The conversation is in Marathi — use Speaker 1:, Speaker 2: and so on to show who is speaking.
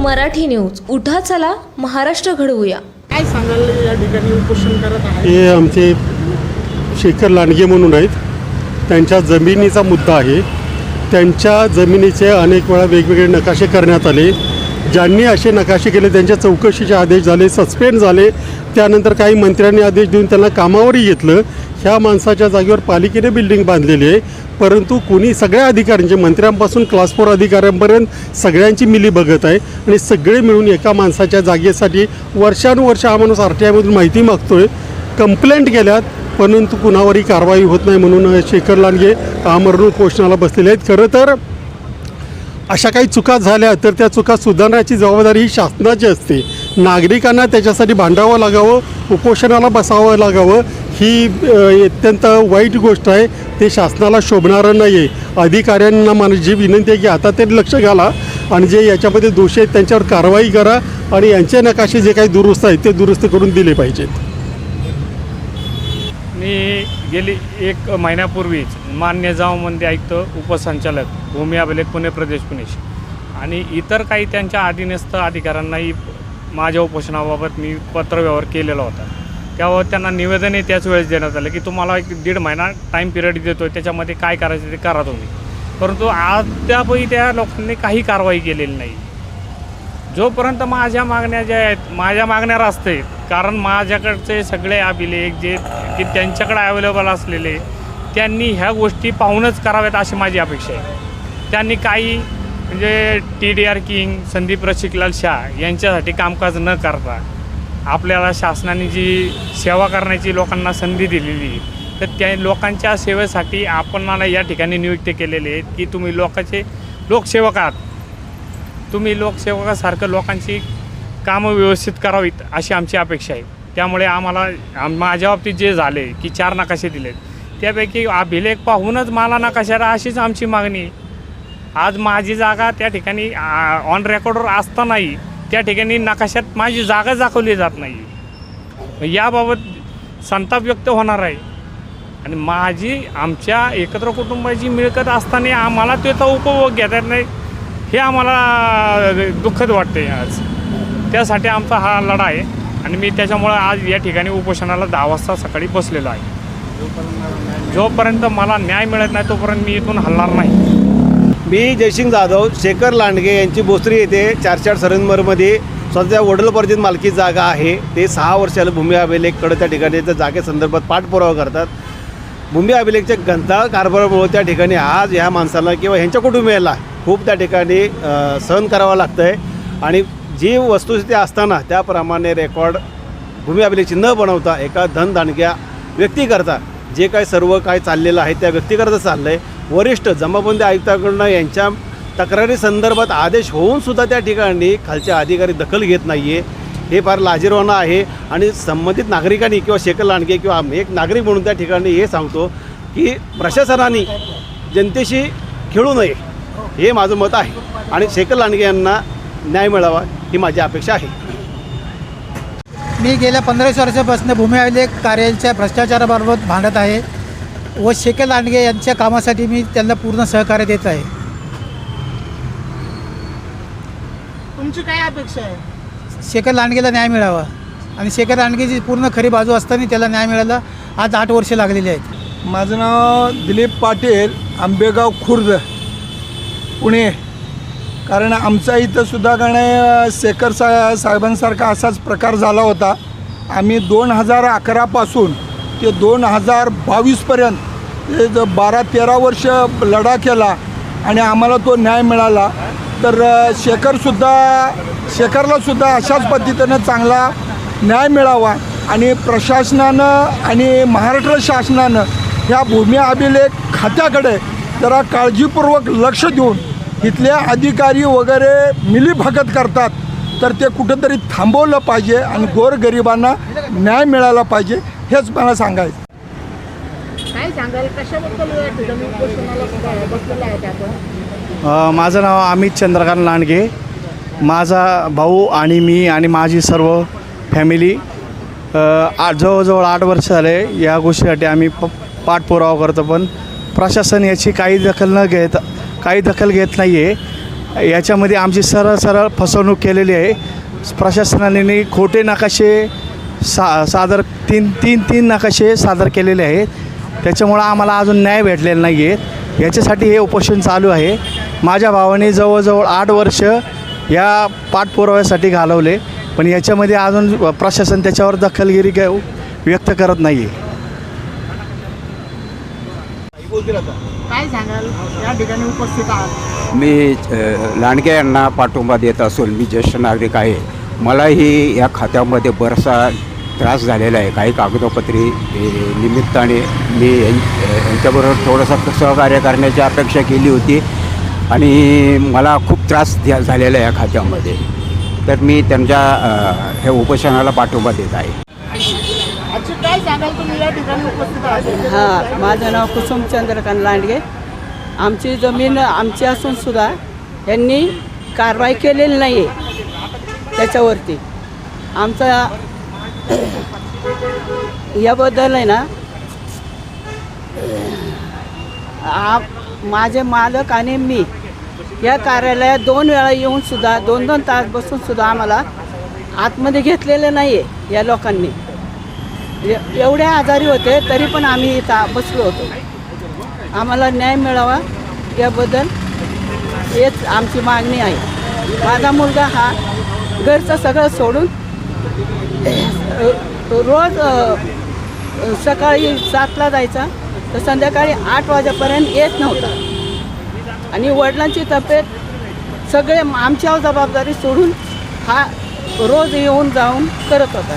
Speaker 1: मराठी न्यूज. उठा चला महाराष्ट्र घडवूया.
Speaker 2: काय सांगाल या ठिकाणी उपोषण करत आहे
Speaker 3: हे आमचे शेखर लांडगे म्हणून आहेत. त्यांच्या जमिनीचा मुद्दा आहे. त्यांच्या जमिनीचे अनेक वेळा वेगवेगळे नकाशे करण्यात आले. ज्यांनी असे नकाशे केले त्यांच्या चौकशीचे आदेश झाले सस्पेंड झाले. त्यानंतर काही मंत्र्यांनी आदेश देऊन त्यांना कामावरही घेतलं. ह्या माणसाच्या जागेवर पालिकेने बिल्डिंग बांधलेली आहे. परंतु कोणी सगळ्या अधिकाऱ्यांचे मंत्र्यांपासून क्लास फोर अधिकाऱ्यांपर्यंत सगळ्यांची मिली बघत आहे. आणि सगळे मिळून एका माणसाच्या जागेसाठी वर्षानुवर्ष हा माणूस आर टी आयमधून माहिती मागतोय. कंप्लेंट केल्यात परंतु कुणावरही कारवाई होत नाही म्हणून शेखर लांडगे आमरण पोषणाला बसलेले आहेत. खरं तर अशा काही चुका झाल्या तर त्या चुका सुधारण्याची जबाबदारी ही शासनाची असते. नागरिकांना त्याच्यासाठी भांडावं लागावं उपोषणाला बसावं लागावं ही अत्यंत वाईट गोष्ट आहे. ते शासनाला शोभणारं नाही आहे अधिकाऱ्यांना माझी विनंती आहे की आता ते लक्ष घाला आणि जे याच्यामध्ये दोषी आहेत त्यांच्यावर कारवाई करा आणि यांचे नकाशे जे काही दुरुस्त आहेत ते दुरुस्त करून दिले पाहिजेत.
Speaker 4: मी गेली एक महिन्यापूर्वीच मान्य जावमध्ये आयुक्त उपसंचालक भूमी अभिलेख पुणे प्रदेश पुणेश. आणि इतर काही त्यांच्या अधीनस्थ अधिकाऱ्यांनाही माझ्या उपोषणाबाबत मी पत्रव्यवहार केलेला होता. त्यावर त्यांना निवेदनही त्याच वेळेस देण्यात आलं की तुम्हाला एक दीड महिना टाईम पिरियड देतो त्याच्यामध्ये काय करायचं ते करा तुम्ही. परंतु अद्यापही त्या लोकांनी काही कारवाई केलेली नाही. जोपर्यंत माझ्या मागण्या ज्या आहेत माझ्या मागण्या रास्त आहेत कारण माझ्याकडचे सगळे अभिलेख जे की त्यांच्याकडे अवेलेबल असलेले त्यांनी ह्या गोष्टी पाहूनच कराव्यात अशी माझी अपेक्षा आहे. त्यांनी काही म्हणजे T D R king Sandeep Rasiklal Shah यांच्यासाठी कामकाज न करता आपल्याला शासनाने जी सेवा करण्याची लोकांना संधी दिलेली आहे, तर त्या लोकांच्या सेवेसाठी आपण मला या ठिकाणी नियुक्त केलेले आहेत की तुम्ही लोकांचे लोकसेवक आहात. तुम्ही लोकसेवकासारखं लोकांची कामं व्यवस्थित करावीत अशी आमची अपेक्षा आहे. त्यामुळे आम्हाला माझ्या बाबतीत जे झाले की चार नकाशे दिलेत. त्यापैकी अभिलेख पाहूनच मला नकाशाला अशीच आमची मागणी आहे. आज माझी जागा त्या ठिकाणी ऑन रेकॉर्डवर असतानाही त्या ठिकाणी नकाशात माझी जागा दाखवली जात नाही. याबाबत संताप व्यक्त होणार आहे. आणि माझी आमच्या एकत्र कुटुंबाची मिळकत असताना आम्हाला त्याचा उपभोग घेता येत नाही हे आम्हाला दुःखद वाटते आज. त्यासाठी आमचा हा लढा आहे. आणि मी त्याच्यामुळं आज या ठिकाणी उपोषणाला दहा वाजता सकाळी बसलेलो आहे. जोपर्यंत मला न्याय मिळत नाही तोपर्यंत मी इथून हलणार नाही.
Speaker 5: मी जयसिंग जाधव शेखर लांडगे यांची बोसरी येथे चार चार सरंबरमध्ये स्वतःच्या वडलोपार्जित मालकी जागा आहे. ते सहा वर्षाला भूमी अभिलेखकडे त्या ठिकाणी त्या जागेसंदर्भात पाठपुरावा करतात. भूमी अभिलेखच्या गंता कारभारामुळे त्या ठिकाणी आज ह्या माणसाला किंवा ह्यांच्या कुटुंबियाला खूप त्या ठिकाणी सहन करावं लागतं आहे आणि जी वस्तुस्थिती असताना त्याप्रमाणे रेकॉर्ड भूमी अभिलेखची न बनवता एका धनदांडग्या व्यक्तीकरता जे काय सर्व काय चाललेलं आहे त्या व्यक्तीकरता चाललं आहे वरिष्ठ जमाबंदी आयुक्ताकडनं यांच्या तक्रारी संदर्भात आदेश होऊन सुद्धा त्या ठिकाणी खालच्या अधिकारी दखल घेत नाही आहे हे फार लाजीरवाणं आहे आणि संबंधित नागरिकांनी किंवा शेखर लांडगे किंवा आम्ही एक नागरिक म्हणून त्या ठिकाणी हे सांगतो की प्रशासनाने जनतेशी खेळू नये. हे माझं मत आहे आणि शेखर लांडगे यांना न्याय मिळावा ही माझी अपेक्षा आहे.
Speaker 6: मी गेल्या पंधरावीस वर्षापासून भूमी अभिलेख कार्यालयाच्या भ्रष्टाचाराबाबत भांडत आहे व शेखर लांडगे यांच्या कामासाठी मी त्यांना पूर्ण सहकार्य देत आहे.
Speaker 2: तुमची काय अपेक्षा आहे?
Speaker 6: शेखर लांडगेला न्याय मिळावा आणि शेखर लांडगेची पूर्ण खरी बाजू असताना त्याला न्याय मिळाला. आज आठ वर्षे लागलेली आहेत.
Speaker 7: माझं नाव दिलीप पाटील आंबेगाव खुर्द पुणे. कारण आमचा इथं सुद्धा गणे शेखर सा साहेबांसारखा असाच प्रकार झाला होता. आम्ही दोन हजार अकरापासून ते दोन हजार बावीसपर्यंत बारा तेरा वर्ष लढा केला आणि आम्हाला तो न्याय मिळाला. तर शेखरसुद्धा शेखरलासुद्धा अशाच पद्धतीनं चांगला न्याय मिळावा आणि प्रशासनानं आणि महाराष्ट्र शासनानं ह्या भूमी अभिलेख खात्याकडे जरा काळजीपूर्वक लक्ष देऊन इथले अधिकारी वगैरे मिलीभगत करतात तर ते कुठंतरी थांबवलं पाहिजे आणि गोरगरिबांना न्याय मिळाला पाहिजे हेच मला सांगायचं.
Speaker 2: काय सांगाल कशाबद्दल या ठिकाणी उपोषणाला ब- बसलेला आहे आपण?
Speaker 8: अ, माझं नाव अमित चंद्रकांत लांडगे. माझा भाऊ आणि मी आणि माझी सर्व फॅमिली अ, आ जवळजवळ आठ वर्ष झाले या गोष्टीसाठी आम्ही प पाठपुरावा करतो पण प्रशासन याची काही दखल न घेत काही दखल घेत नाही आहे याच्यामध्ये आमची सरळ सरळ फसवणूक केलेली आहे. प्रशासनाने खोटे नकाशे सा सादर तीन तीन तीन नकाशे सादर केलेले आहेत. त्याच्यामुळं आम्हाला अजून न्याय भेटलेला नाही आहे याच्यासाठी हे उपोषण चालू आहे. माझ्या भावाने जवळजवळ आठ वर्ष या पाठपुराव्यासाठी घालवले. पण याच्यामध्ये अजून प्रशासन त्याच्यावर दखलगिरी व्यक्त करत नाही आहे
Speaker 2: काय सांगाल? या ठिकाणी उपस्थित आहात.
Speaker 9: मी लांडगे यांना पाठिंबा देत असून मी ज्येष्ठ नागरिक आहे. मलाही या खात्यामध्ये बराचसा त्रास झालेला आहे. काही कागदोपत्री निमित्ताने मी यांच्याबरोबर थोडंसं सहकार्य करण्याची अपेक्षा केली होती आणि मला खूप त्रास द्या झालेला आहे या खात्यामध्ये. तर मी त्यांच्या ह्या उपोषणाला पाठिंबा देत आहे.
Speaker 2: काय सांगाल तुम्ही या ठिकाणी उपस्थित आहात?
Speaker 10: हां माझं नाव कुसुम चंद्रकांत लांडगे. आमची जमीन आमची असून सुद्धा यांनी कारवाई केलेली नाही आहे त्याच्यावरती. आमचा याबद्दल आहे ना आ- माझे मालक आणि मी या कार्यालयात दोन वेळा येऊन सुद्धा दोन दोन तास बसून सुद्धा आम्हाला आतमध्ये घेतलेलं नाही आहे या लोकांनी. एवढे आजारी होते तरी पण आम्ही इथं बसलो होतो. आम्हाला न्याय मिळावा याबद्दल हेच आमची मागणी आहे. माझा मुलगा हा घरचं सगळं सोडून रोज सकाळी सातला जायचा तर संध्याकाळी आठ वाजेपर्यंत येत नव्हता. आणि वडिलांची तब्येत सगळे आमच्यावर जबाबदारी सोडून हा रोज येऊन जाऊन करत होता.